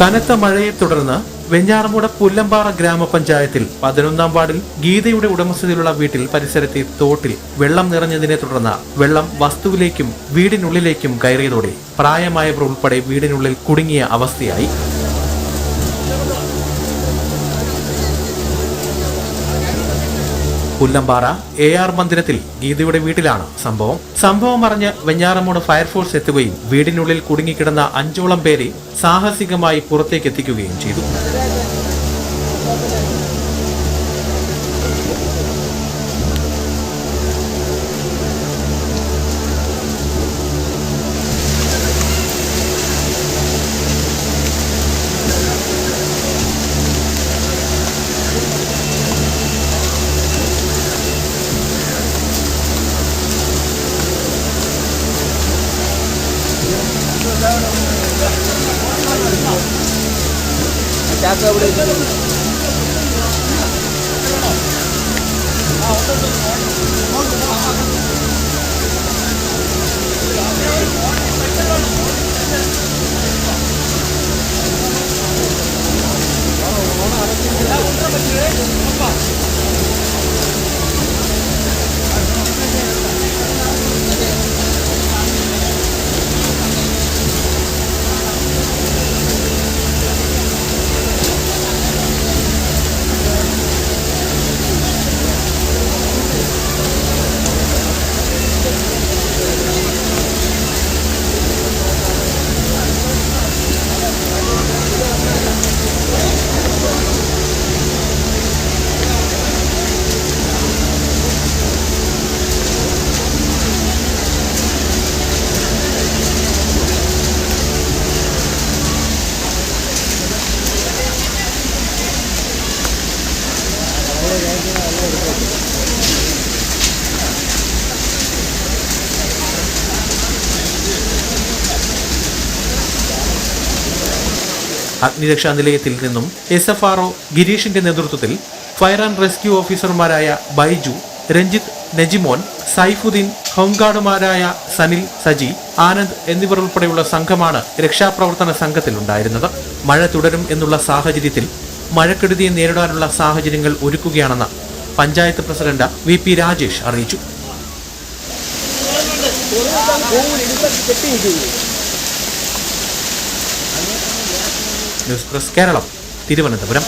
കനത്ത മഴയെ തുടർന്ന് വെഞ്ഞാറമൂട് പുല്ലമ്പാറ ഗ്രാമപഞ്ചായത്തിൽ പതിനൊന്നാം വാർഡിൽ ഗീതയുടെ ഉടമസ്ഥതയിലുള്ള വീട്ടിൽ പരിസരത്തെ തോട്ടിൽ വെള്ളം നിറഞ്ഞതിനെ തുടർന്ന് വെള്ളം വസ്തുവിലേക്കും വീടിനുള്ളിലേക്കും കയറിയതോടെ പ്രായമായവർ ഉൾപ്പെടെ വീടിനുള്ളിൽ കുടുങ്ങിയ അവസ്ഥയായി. പുല്ലമ്പാറ എ ആർ മന്ദിരത്തിൽ ഗീതയുടെ വീട്ടിലാണ് സംഭവം. സംഭവം അറിഞ്ഞ് വെഞ്ഞാറമൂട് ഫയർഫോഴ്സ് എത്തുകയും വീടിനുള്ളിൽ കുടുങ്ങിക്കിടന്ന അഞ്ചോളം പേരെ സാഹസികമായി പുറത്തേക്ക് എത്തിക്കുകയും ചെയ്തു. ચાકર ઉડે છે હા അഗ്നിരക്ഷാ നിലയത്തിൽ നിന്നും എസ് എഫ് ആർ ഒ ഗിരീഷിന്റെ നേതൃത്വത്തിൽ ഫയർ ആൻഡ് റെസ്ക്യൂ ഓഫീസർമാരായ ബൈജു രഞ്ജിത്ത് നജിമോൻ സൈഫുദ്ദീൻ ഹോംഗാർഡുമാരായ സനിൽ സജി ആനന്ദ് എന്നിവർ ഉൾപ്പെടെയുള്ള സംഘമാണ് രക്ഷാപ്രവർത്തന സംഘത്തിലുണ്ടായിരുന്നത്. മഴ തുടരും എന്നുള്ള സാഹചര്യത്തിൽ മഴക്കെടുതിയെ നേരിടാനുള്ള സാഹചര്യങ്ങൾ ഒരുക്കുകയാണെന്ന് panchayat president V P Rajesh അറിയിച്ചു. News press Keralam Thiruvananthapuram.